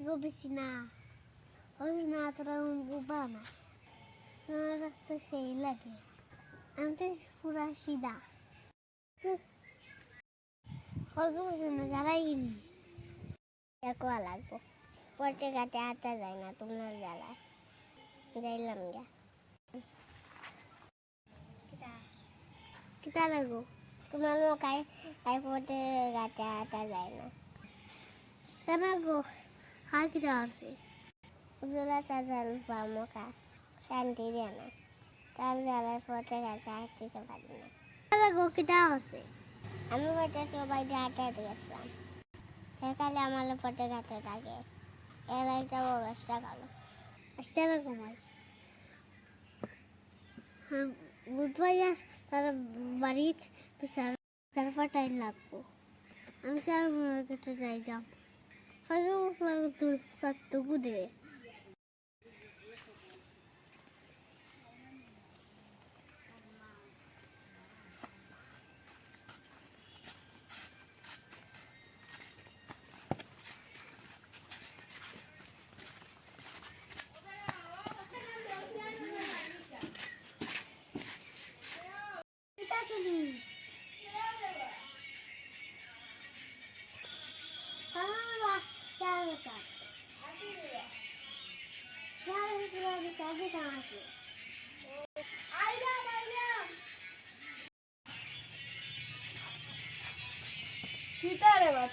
গো বেশি না ওই না তোরা উবা না আমার তো সেই লাগে আমি তো পুরা সিধা কত বছর না জ্বালাই নি কোয়া লাগবো পচে গাছে আটা যায় না তোমার জ্বালায় যাইলাম গা কিতা লাগবো তোমার কাই কাই পচে গাছে আটা যায় না কেন গো হা কিতা আছে উজলা সাজাল পামকা শান্তি দেয় না তার জ্বালায় পচে গাছে আটতে পারি না কেন গো কিতা আছে আমি বলতে কেউ বাইরে আটাইতে গেছিলাম সেকালে আমার পটে গাছে থাকে এর একটা ব্যবস্থা করো আসছে হ্যাঁ বুধবার তার বাড়ির তারপর টাইম লাগবো আমি স্যার কাছে যাই যাম Хожу в лагерь, тут сад, тут будет.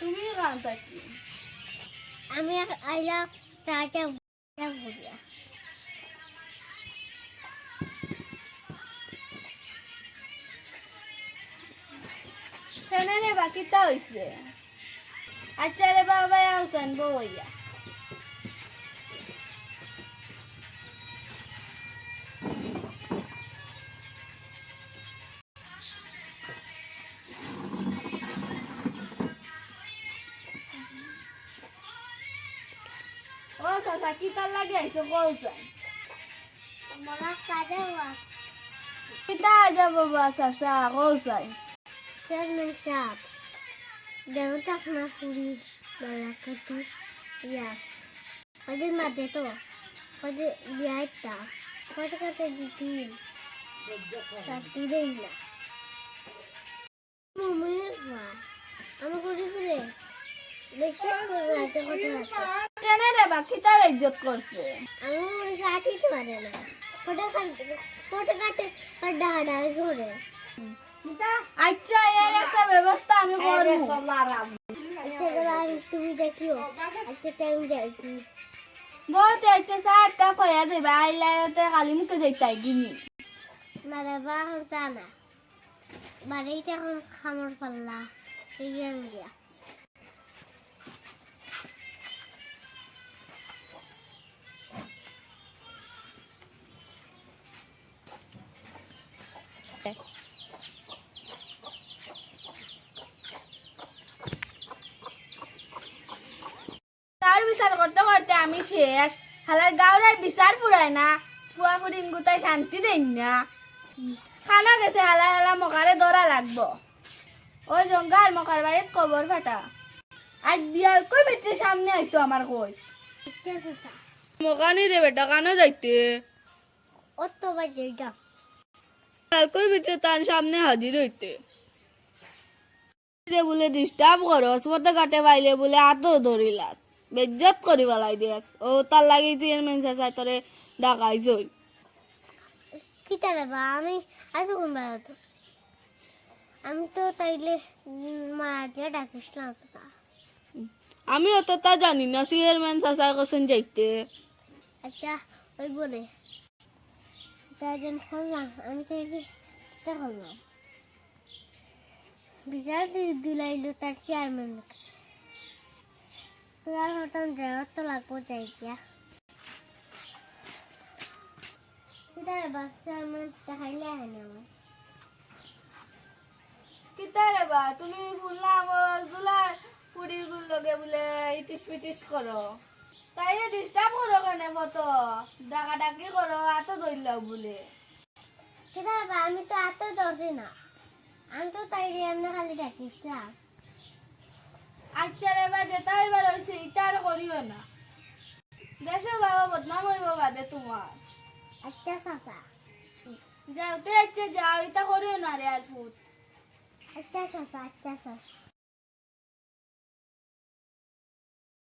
তুমি গান থাকি আমি আইলা রাজা বুড়িয়া কেন রে বা কিতা হইছে। আচ্ছা রে বাবা আছেন বইয়া ও সাসা কিতা লাগে আইছো কইছেন মনে কাজে কিতা যাব বাবা সাসা কইছেন চেয়ারম্যান সাহেব দেখো তো আপনার পুরি বেলা কত ইয়াস। কদিন মাঝে তো। কদিন বিয়াইটা কত কত দিতি। সাথী দেই না। মমির মা। আমি করে করে দেখতে আছে। কেন রে বা ইজ্জত করছে। আমি মনে কাটি পারে না ফটো কাটে ফটো কাটে করে আচ্ছা এর একটা ব্যবস্থা আমি করব। আচ্ছা তুমি দেখিও। আচ্ছা টাইম যাইছি বহুত আচ্ছা সাতটা কয়া দেবা আইলাতে কালি মুখে যাইতাই গিনি। মানে বাহন জানা। বাড়িতে এখন খামর পাল্লা। এই দিয়া। তার বিচার করতে করতে আমি শেষ। হালার গাওরার বিচার ফুরায় না। ফুয়া ফুরিন গুতায় শান্তি দেন না। খানা গেছে হালা হালা মকারে দরা লাগবো। ওই জঙ্গার মকার বাড়িত কবর ফাটা। আজ বিয়াল কই বেটে সামনে আইতো আমার কই। আচ্ছা চাচা মকানি রে বেটা কানো যাইতে। অত বাজে কই বেটে তার সামনে হাজির হইতে। বলে ডিস্টার্ব পথে কাটে পাইলে বলে আতো ধরিলাস বেজ্জত করি দিয়াস ও তার লাগি চেয়ারম্যান তোরে কি তারে বা? আমি আজ কোন বেড়াতো আমি তো তাইলে মা দিয়ে ডাকিস না অতটা আমি অত তা জানি না চেয়ারম্যান চাচা কছেন যাইতে। আচ্ছা ওই বলে জন্য করলাম আহে আমার কিতা রে বা তুমি শুনলাম জুলার পুরি গুল লগে বলে ইটিস পিটিস করো তাইলে ডিস্টার্ব করো কেন মতো ডাকা ডাকি করো এত ধরলাম বলে। কেন আমি তো এত ধরছি না। আমি তো তাই এমনি খালি না আচ্ছা রে বা যেটা এবার হয়েছে এটা আর করিও না। দেশে গাওয়া বদনাম হইব বাদে তোমার। আচ্ছা চাচা। যাওতে ইচ্ছে যাও ইতা করিও না রে আর ফুট আচ্ছা চাচা আচ্ছা চাচা।